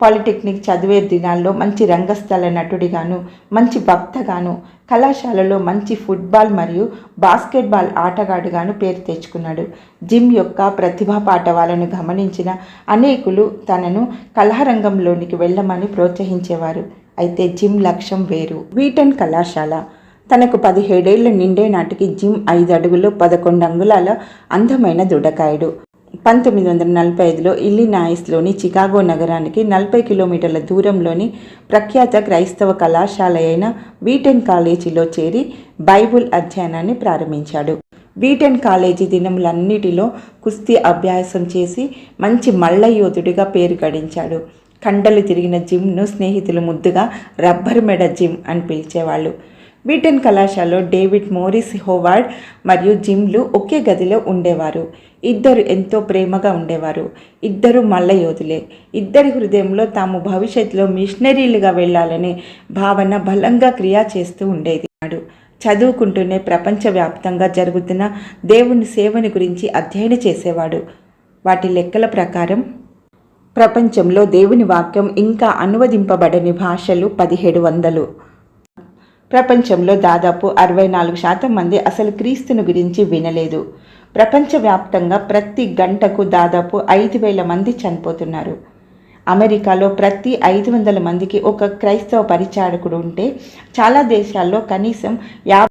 Polytechnic చదివే దినాల్లో మంచి రంగస్థల నటుడిగాను మంచి భక్తగాను కళాశాలలో మంచి ఫుట్బాల్ మరియు బాస్కెట్బాల్ ఆటగాడుగాను పేరు తెచ్చుకున్నాడు. జిమ్ యొక్క ప్రతిభా పాఠవాలను గమనించిన అనేకులు తనను కళారంగంలోనికి వెళ్ళమని ప్రోత్సహించేవారు. అయితే జిమ్ లక్ష్యం వేరు. వీటన్ కళాశాల. తనకు పదిహేడేళ్ళ నిండే నాటికి జిమ్ ఐదు అడుగులు పదకొండు అంగుళాల అందమైన దుడకాయుడు. పంతొమ్మిది వందల నలభై ఐదులో ఇల్లినాయిస్లోని చికాగో నగరానికి నలభై కిలోమీటర్ల దూరంలోని ప్రఖ్యాత క్రైస్తవ కళాశాల అయిన వీటెన్ కాలేజీలో చేరి బైబుల్ అధ్యయనాన్ని ప్రారంభించాడు. వీటెన్ కాలేజీ దినములన్నిటిలో కుస్తీ అభ్యాసం చేసి మంచి మల్ల యోధుడిగా పేరు గడించాడు. కండలు తిరిగిన జిమ్ను స్నేహితులు ముద్దుగా రబ్బర్ మెడ జిమ్ అని పిలిచేవాళ్ళు. వీటెన్ కళాశాలలో డేవిడ్ మోరిస్ హోవార్డ్ మరియు జిమ్లు ఒకే గదిలో ఉండేవారు. ఇద్దరు ఎంతో ప్రేమగా ఉండేవారు. ఇద్దరు మల్ల యోధులే. ఇద్దరి హృదయంలో తాము భవిష్యత్తులో మిషనరీలుగా వెళ్ళాలనే భావన బలంగా క్రియా చేస్తూ ఉండేది. చదువుకుంటూనే ప్రపంచవ్యాప్తంగా జరుగుతున్న దేవుని సేవని గురించి అధ్యయనం చేసేవాడు. వాటి లెక్కల ప్రకారం ప్రపంచంలో దేవుని వాక్యం ఇంకా అనువదింపబడని భాషలు పదిహేడు వందలు. ప్రపంచంలో దాదాపు అరవై నాలుగు శాతం మంది అసలు క్రీస్తుని గురించి వినలేదు. ప్రపంచవ్యాప్తంగా ప్రతి గంటకు దాదాపు ఐదు వేల మంది చనిపోతున్నారు. అమెరికాలో ప్రతి ఐదు వందల మందికి ఒక క్రైస్తవ పరిచారకుడు ఉంటే చాలా దేశాల్లో కనీసం యాభై